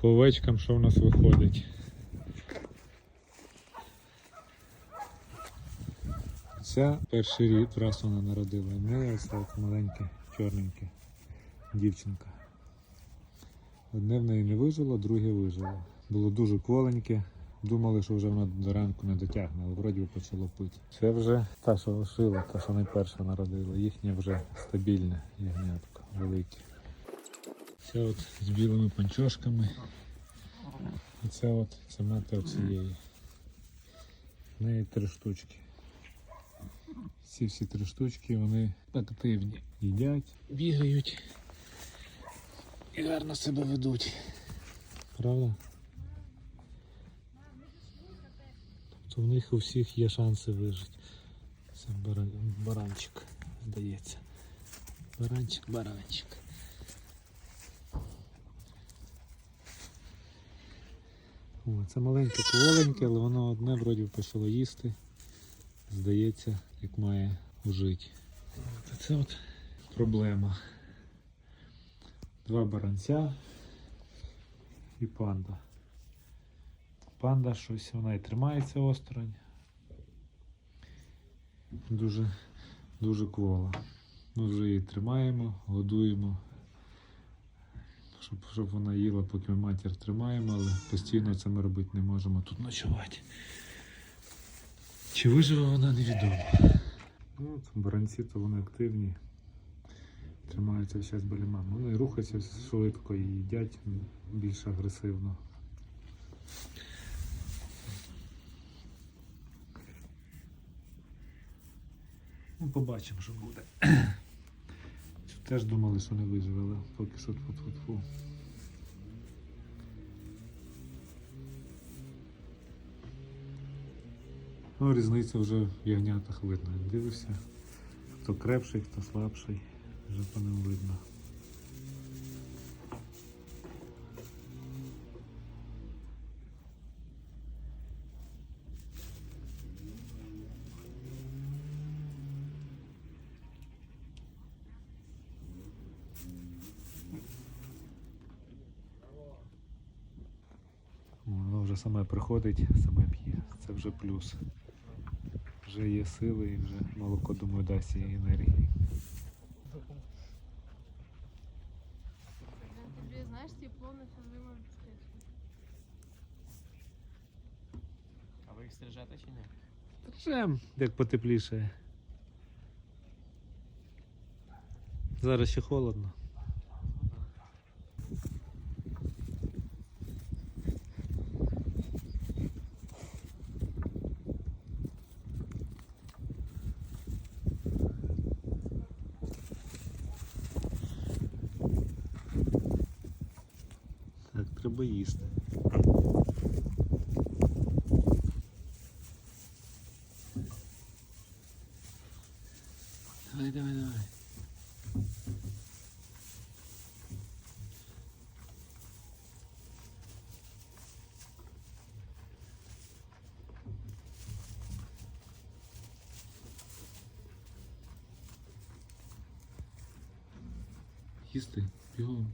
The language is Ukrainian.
По овечкам що в нас виходить? Ця перший рік раз вона народила. і ось так маленьке, чорненьке дівчинка. Одне в неї не вижило, друге вижило. Було дуже кволеньке. Думали, що вже воно до ранку не дотягне, але вроді почало пити. Це вже та, що лишила, та, що найперша народила. Їхнє вже стабільне ягнятко, велике. Це от з білими панчошками. І це от це мати оцієї. В неї три штучки. Ці всі три штучки вони активні. Їдять, бігають і гарно себе ведуть. Правда? Тобто в них у всіх є шанси вижити. Це баранчик, здається. Баранчик, баранчик. О, це маленьке кволеньке, але воно одне вроді почало їсти. Здається, як має жити. От це от проблема. Два баранця і панда. Панда щось, вона і тримається осторонь. Дуже, дуже квола. Ми вже її тримаємо, годуємо. Щоб, щоб вона їла, поки ми матір тримаємо, але постійно це ми робити не можемо тут ночувати. Чи виживе вона невідомо. Ну, баранці то вони активні. Тримаються зараз біля мами. Вони рухаються швидко і їдять більш агресивно. Ну, побачимо, що буде. Теж думали, що не виживе, поки що тфу-тфу-тфу. Ну, різниця вже в ягнятах видно. Дивишся, хто крепший, хто слабший, вже по ним видно. Вже саме приходить, саме п'є. Це вже плюс. Вже є сили і вже молоко, думаю, дасть їй енергії. Знаєш, тепло на все время. А ви їх стрижете чи ні? Вже як потепліше. Зараз ще холодно. треба їсти. Давай, давай, давай. Їсти, бігом.